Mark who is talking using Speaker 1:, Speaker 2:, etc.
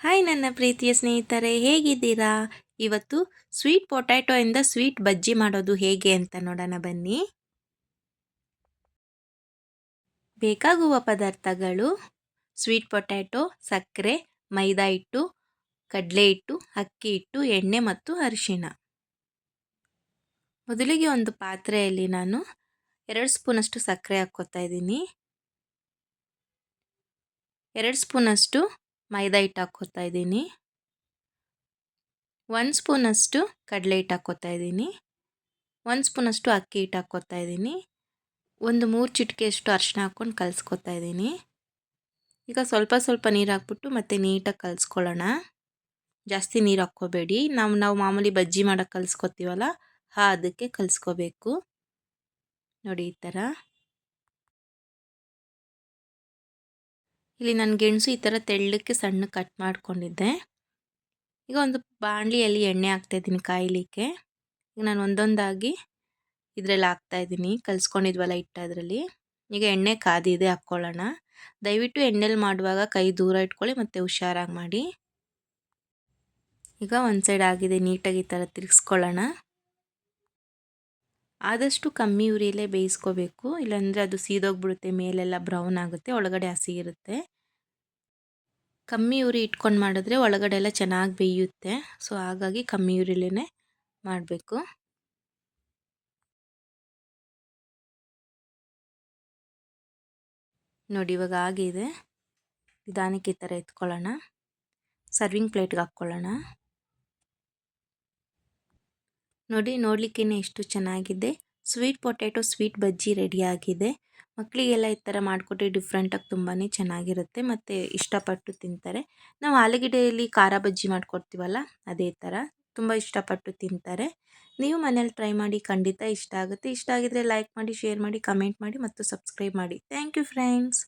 Speaker 1: Hi ನನ್ನ ಪ್ರೀತಿಯ ಸ್ನೇಹಿತರೆ, ಹೇಗಿದ್ದೀರಾ? ಇವತ್ತು ಸ್ವೀಟ್ ಪೊಟ್ಯಾಟೊಯಿಂದ ಸ್ವೀಟ್ ಬಜ್ಜಿ ಮಾಡೋದು ಹೇಗೆ ಅಂತ ನೋಡೋಣ ಬನ್ನಿ. ಬೇಕಾಗುವ ಪದಾರ್ಥಗಳು ಸ್ವೀಟ್ ಪೊಟ್ಯಾಟೊ ಸಕ್ಕರೆ, ಮೈದಾ ಹಿಟ್ಟು, ಕಡಲೆ ಹಿಟ್ಟು, ಅಕ್ಕಿ ಹಿಟ್ಟು, ಎಣ್ಣೆ ಮತ್ತು ಅರಿಶಿಣ. ಮೊದಲಿಗೆ ಒಂದು ಪಾತ್ರೆಯಲ್ಲಿ ನಾನು ಎರಡು ಸ್ಪೂನಷ್ಟು ಸಕ್ಕರೆ ಹಾಕ್ಕೋತಾ ಇದ್ದೀನಿ. ಎರಡು ಸ್ಪೂನಷ್ಟು ಮೈದಾ ಹಿಟ್ಟು ಹಾಕ್ಕೋತಾ ಇದ್ದೀನಿ. ಒಂದು ಸ್ಪೂನಷ್ಟು ಕಡಲೆ ಹಿಟ್ಟು ಹಾಕ್ಕೋತಾ ಇದ್ದೀನಿ. ಒಂದು ಸ್ಪೂನಷ್ಟು ಅಕ್ಕಿ ಹಿಟ್ಟು ಹಾಕ್ಕೋತಾ ಇದ್ದೀನಿ. ಒಂದು ಮೂರು ಚಿಟಿಕೆಯಷ್ಟು ಅರಿಶಿನ ಹಾಕ್ಕೊಂಡು ಕಲಿಸ್ಕೊತಾ ಇದ್ದೀನಿ. ಈಗ ಸ್ವಲ್ಪ ಸ್ವಲ್ಪ ನೀರು ಹಾಕ್ಬಿಟ್ಟು ಮತ್ತೆ ನೀಟಾಗಿ ಕಲಿಸ್ಕೊಳ್ಳೋಣ. ಜಾಸ್ತಿ ನೀರು ಹಾಕ್ಕೋಬೇಡಿ. ನಾವು ನಾವು ಮಾಮೂಲಿ ಬಜ್ಜಿ ಮಾಡೋಕ್ಕೆ ಕಲಿಸ್ಕೊತೀವಲ್ಲ, ಹಾ, ಅದಕ್ಕೆ ಕಲಿಸ್ಕೋಬೇಕು. ನೋಡಿ ಈ ಥರ ಇಲ್ಲಿ ನಾನು ಗೆಣಸು ಈ ಥರ ತೆಳ್ಳಕ್ಕೆ ಸಣ್ಣ ಕಟ್ ಮಾಡ್ಕೊಂಡಿದ್ದೆ. ಈಗ ಒಂದು ಬಾಣಲಿಯಲ್ಲಿ ಎಣ್ಣೆ ಹಾಕ್ತಾಯಿದ್ದೀನಿ ಕಾಯಲಿಕ್ಕೆ. ಈಗ ನಾನು ಒಂದೊಂದಾಗಿ ಇದರಲ್ಲಿ ಹಾಕ್ತಾಯಿದ್ದೀನಿ ಕಲಿಸ್ಕೊಂಡಿದ್ವಲ್ಲ ಹಿಟ್ಟು ಅದರಲ್ಲಿ ಈಗ ಎಣ್ಣೆ ಕಾದಿದೆ ಹಾಕ್ಕೊಳ್ಳೋಣ. ದಯವಿಟ್ಟು ಎಣ್ಣೆಲಿ ಮಾಡುವಾಗ ಕೈ ದೂರ ಇಟ್ಕೊಳ್ಳಿ ಮತ್ತು ಹುಷಾರಾಗಿ ಮಾಡಿ. ಈಗ ಒಂದು ಸೈಡ್ ಆಗಿದೆ, ನೀಟಾಗಿ ಈ ಥರ ತಿರ್ಗಿಸ್ಕೊಳ್ಳೋಣ. ಆದಷ್ಟು ಕಮ್ಮಿ ಉರಿಯಲ್ಲೇ ಬೇಯಿಸ್ಕೋಬೇಕು. ಇಲ್ಲಾಂದರೆ ಅದು ಸೀದೋಗ್ಬಿಡುತ್ತೆ, ಮೇಲೆಲ್ಲ ಬ್ರೌನ್ ಆಗುತ್ತೆ, ಒಳಗಡೆ ಹಸಿ ಇರುತ್ತೆ. ಕಮ್ಮಿ ಉರಿ ಇಟ್ಕೊಂಡು ಮಾಡಿದ್ರೆ ಒಳಗಡೆ ಎಲ್ಲ ಚೆನ್ನಾಗಿ ಬೇಯುತ್ತೆ. ಸೊ, ಹಾಗಾಗಿ ಕಮ್ಮಿ ಉರಿಲೇ ಮಾಡಬೇಕು. ನೋಡಿ, ಇವಾಗ ಆಗಿದೆ. ನಿಧಾನಕ್ಕೆ ಈ ಥರ ಎತ್ಕೊಳ್ಳೋಣ. ಸರ್ವಿಂಗ್ ಪ್ಲೇಟ್ಗೆ ಹಾಕ್ಕೊಳ್ಳೋಣ. ನೋಡಿ ನೋಡಲಿಕ್ಕೇ ಎಷ್ಟು ಚೆನ್ನಾಗಿದೆ. ಸ್ವೀಟ್ ಪೊಟ್ಯಾಟೊ ಸ್ವೀಟ್ ಬಜ್ಜಿ ರೆಡಿಯಾಗಿದೆ ಮಕ್ಕಳಿಗೆಲ್ಲ ಈ ಥರ ಮಾಡಿಕೊಟ್ರೆ ಡಿಫ್ರೆಂಟಾಗಿ ತುಂಬಾ ಚೆನ್ನಾಗಿರುತ್ತೆ. ಮತ್ತು ಇಷ್ಟಪಟ್ಟು ತಿಂತಾರೆ. ನಾವು ಆಲೂಗಡ್ಡೆಯಲ್ಲಿ ಖಾರ ಬಜ್ಜಿ ಮಾಡಿಕೊಡ್ತೀವಲ್ಲ, ಅದೇ ಥರ ತುಂಬ ಇಷ್ಟಪಟ್ಟು ತಿಂತಾರೆ. ನೀವು ಮನೇಲಿ ಟ್ರೈ ಮಾಡಿ ಖಂಡಿತ ಇಷ್ಟ ಆಗುತ್ತೆ. ಇಷ್ಟ ಆಗಿದರೆ ಲೈಕ್ ಮಾಡಿ ಶೇರ್ ಮಾಡಿ ಕಮೆಂಟ್ ಮಾಡಿ, ಮತ್ತು ಸಬ್ಸ್ಕ್ರೈಬ್ ಮಾಡಿ. Thank you friends